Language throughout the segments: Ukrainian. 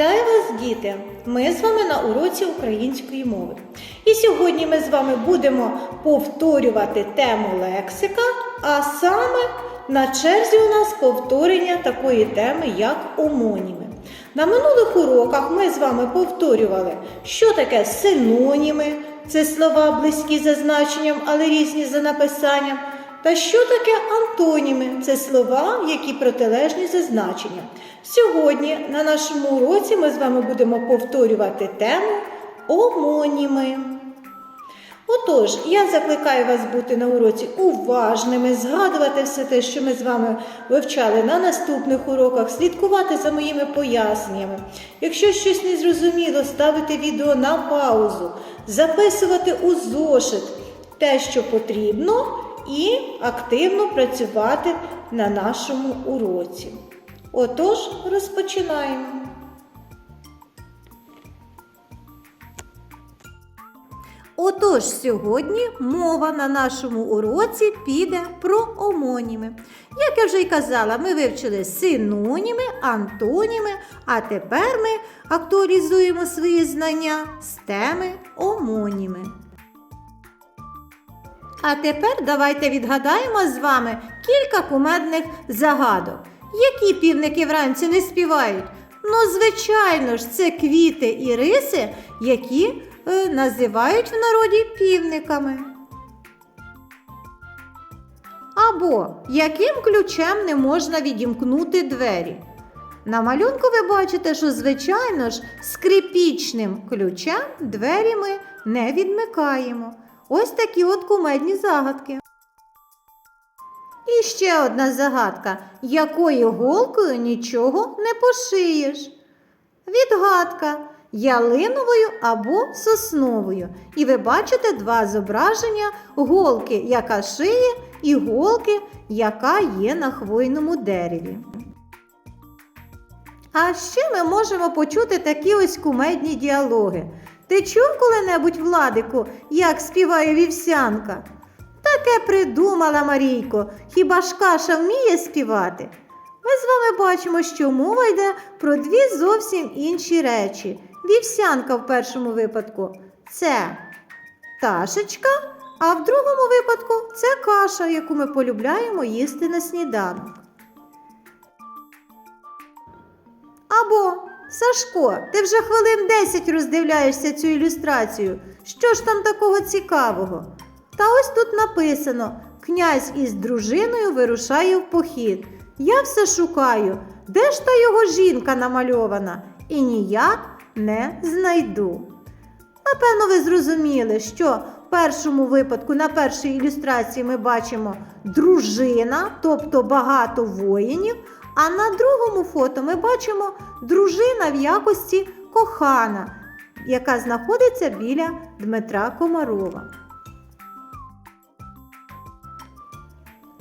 Вітаю вас, діти! Ми з вами на уроці української мови. І сьогодні ми з вами будемо повторювати тему лексика, а саме на черзі у нас повторення такої теми, як омоніми. На минулих уроках ми з вами повторювали, що таке синоніми, це слова близькі за значенням, але різні за написанням. Та що таке антоніми? Це слова, які протилежні за значенням. Сьогодні на нашому уроці ми з вами будемо повторювати тему омоніми. Отож, я закликаю вас бути на уроці уважними, згадувати все те, що ми з вами вивчали на наступних уроках, слідкувати за моїми поясненнями. Якщо щось не зрозуміло, ставити відео на паузу, записувати у зошит те, що потрібно, і активно працювати на нашому уроці. Отож, розпочинаємо. Отож, сьогодні мова на нашому уроці піде про омоніми. Як я вже й казала, ми вивчили синоніми, антоніми, а тепер ми актуалізуємо свої знання з теми омоніми. А тепер давайте відгадаємо з вами кілька кумедних загадок. Які півники вранці не співають? Ну, звичайно ж, це квіти і риси, які е, називають в народі півниками. Або яким ключем не можна відімкнути двері? На малюнку ви бачите, що, звичайно ж, скрипічним ключем двері ми не відмикаємо. Ось такі от кумедні загадки. І ще одна загадка, якою голкою нічого не пошиєш. Відгадка ялиновою або сосновою. І ви бачите два зображення голки, яка шиє, і голки, яка є на хвойному дереві. А ще ми можемо почути такі ось кумедні діалоги. Ти чув коли-небудь, Владику, як співає вівсянка? Таке придумала Марійко. Хіба ж каша вміє співати? Ми з вами бачимо, що мова йде про дві зовсім інші речі. Вівсянка в першому випадку це ташечка, а в другому випадку це каша, яку ми полюбляємо їсти на сніданок. Або Сашко, ти вже хвилин 10 роздивляєшся цю ілюстрацію. Що ж там такого цікавого? Та ось тут написано: князь із дружиною вирушає в похід. Я все шукаю, де ж та його жінка намальована, і ніяк не знайду. Напевно, ви зрозуміли, що в першому випадку на першій ілюстрації ми бачимо дружина, тобто багато воїнів, а на другому фото ми бачимо дружина в якості кохана, яка знаходиться біля Дмитра Комарова.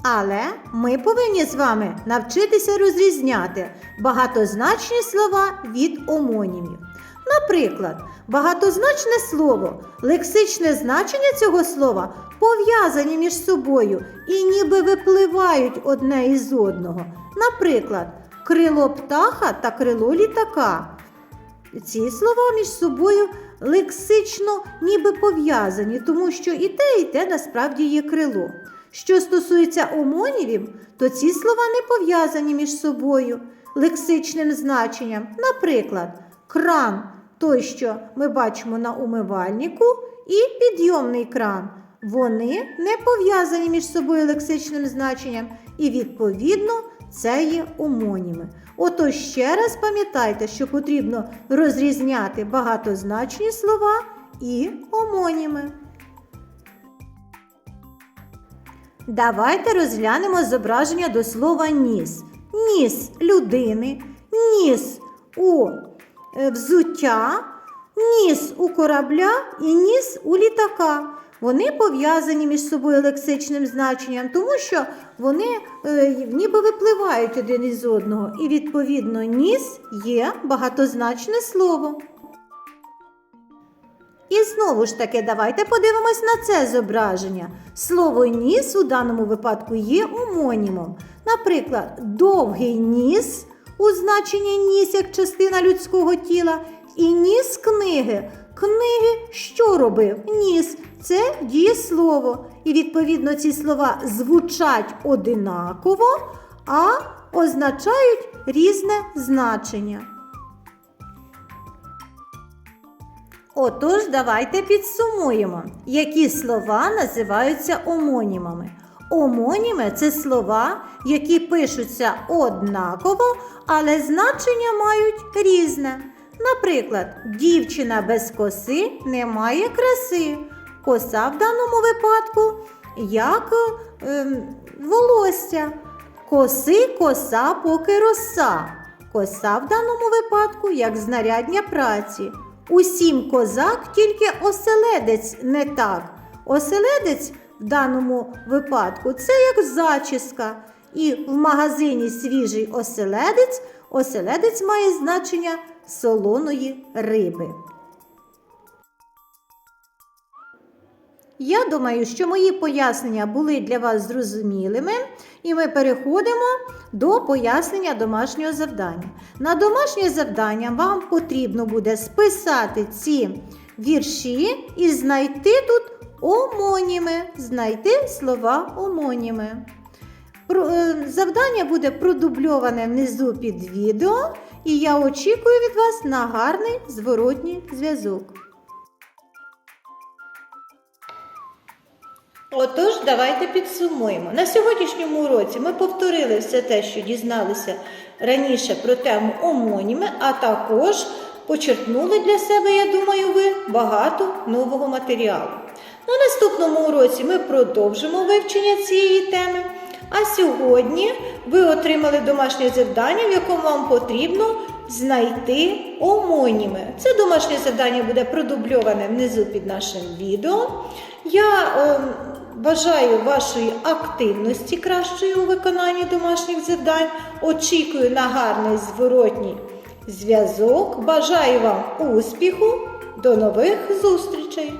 Але ми повинні з вами навчитися розрізняти багатозначні слова від омонімів. Наприклад, багатозначне слово, лексичне значення цього слова пов'язані між собою і ніби випливають одне із одного. Наприклад, крило птаха та крило літака. Ці слова між собою лексично ніби пов'язані, тому що і те, і те насправді є крило. Що стосується омонівів, то ці слова не пов'язані між собою лексичним значенням. Наприклад, кран той, що ми бачимо на умивальнику, і підйомний кран. Вони не пов'язані між собою лексичним значенням, і, відповідно, це є омоніми. Отож ще раз пам'ятайте, що потрібно розрізняти багатозначні слова і омоніми. Давайте розглянемо зображення до слова ніс. Ніс людини, ніс у взуття, ніс у корабля і ніс у літака. Вони пов'язані між собою лексичним значенням, тому що вони е, ніби випливають один із одного. І, відповідно, ніс є багатозначне слово. І знову ж таки, давайте подивимось на це зображення. Слово ніс у даному випадку є омонімом. Наприклад, довгий ніс у значенні ніс як частина людського тіла, і ніс книги. Книги що робив? Ніс це дієслово. І відповідно ці слова звучать одинаково, а означають різне значення. Отож, давайте підсумуємо, які слова називаються омонімами. Омоніми це слова, які пишуться однаково, але значення мають різне. Наприклад, дівчина без коси не має краси. Коса в даному випадку як ем, волосся. Коси коса поки роса. Коса в даному випадку як знарядня праці. Усім козак, тільки оселедець не так. Оселедець в даному випадку це як зачіска. І в магазині свіжий оселедець оселедець має значення солоної риби. Я думаю, що мої пояснення були для вас зрозумілими, і ми переходимо до пояснення домашнього завдання. На домашнє завдання вам потрібно буде списати ці вірші і знайти тут омоніми, знайти слова омоніми. Е, Завдання буде продубльоване внизу під відео, і я очікую від вас на гарний зворотній зв'язок. Отож, давайте підсумуємо. На сьогоднішньому уроці ми повторили все те, що дізналися раніше про тему омоніми, а також почерпнули для себе, я думаю, ви багато нового матеріалу. На наступному уроці ми продовжимо вивчення цієї теми. А сьогодні ви отримали домашнє завдання, в якому вам потрібно знайти омоніми. Це домашнє завдання буде продубльоване внизу під нашим відео. Я е, бажаю вашої активності кращої у виконанні домашніх завдань. Очікую на гарний зворотній зв'язок. Бажаю вам успіху. До нових зустрічей!